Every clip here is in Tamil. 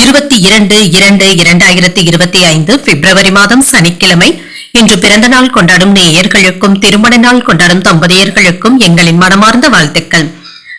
இருபத்தி இரண்டு இரண்டு இரண்டாயிரத்தி இருபத்தி ஐந்து பிப்ரவரி மாதம் சனிக்கிழமை. இன்று பிறந்த நாள் கொண்டாடும் நேயர்களுக்கும் திருமண நாள் கொண்டாடும் தம்பதியர்களுக்கும் எங்களின் மனமார்ந்த வாழ்த்துக்கள்.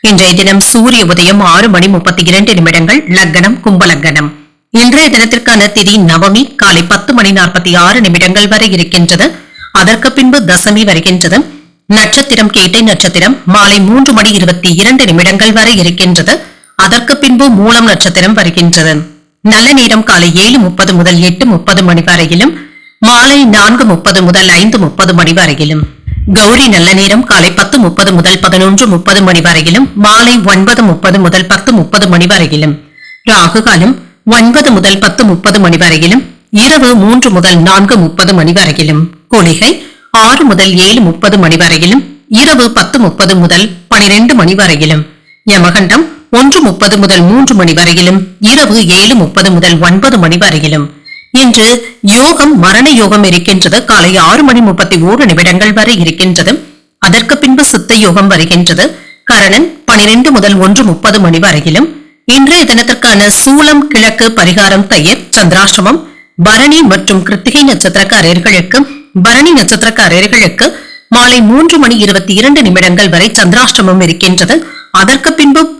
இன்றைய தினம் சூரிய உதயம் ஆறு மணி முப்பத்தி இரண்டு நிமிடங்கள் லக்னம் கும்பலக்கணம் இன்றைய தினத்திற்கான திதி நவமி காலை பத்து மணி நாற்பத்தி ஆறு நிமிடங்கள் வரை இருக்கின்றது. அதற்கு பின்பு தசமி வருகின்றது. நட்சத்திரம் கேட்டை நட்சத்திரம் மாலை மூன்று மணி இருபத்தி இரண்டு நிமிடங்கள் வரை இருக்கின்றது. அதற்கு பின்பு மூலம் நட்சத்திரம் வருகின்றது. நல்ல நேரம் காலை ஏழு முப்பது முதல் எட்டு முப்பது மணி வரையிலும் மாலை நான்கு முப்பது முதல் ஐந்து முப்பது மணி வரையிலும். கௌரி நல்ல நேரம் காலை பத்து முப்பது முதல் பதினொன்று முப்பது மணி வரையிலும் மாலை ஒன்பது முப்பது முதல் பத்து முப்பது மணி வரையிலும். ராகு காலம் ஒன்பது முதல் பத்து முப்பது மணி வரையிலும் இரவு மூன்று முதல் நான்கு முப்பது மணி வரையிலும். குளிகை ஆறு முதல் ஏழு முப்பது மணி வரையிலும் இரவு பத்து முப்பது முதல் பனிரெண்டு மணி வரையிலும். யமகண்டம் ஒன்று முப்பது முதல் மூன்று மணி வரையிலும் இரவு ஏழு முப்பது முதல் ஒன்பது மணி வரையிலும். இன்று யோகம் மரண யோகம் இருக்கின்றது. காலை ஆறு மணி முப்பத்தி ஓரு நிமிடங்கள் வரை இருக்கின்றது. அதற்கு பின்பு சித்த யோகம் வருகின்றது. கரணன் பனிரெண்டு முதல் ஒன்று முப்பது மணி வரையிலும். இன்றைய தினத்திற்கான சூலம் கிழக்கு பரிகாரம் தயிர் சந்திராசிரமம் பரணி மற்றும் கிருத்திகை நட்சத்திரக்காரர்களுக்கு பரணி நட்சத்திரக்காரர்களுக்கு மாலை மூன்று மணி இருபத்தி இரண்டு நிமிடங்கள் வரை சந்திராஷ்டமம் இருக்கின்றது. அதற்கு பின்பு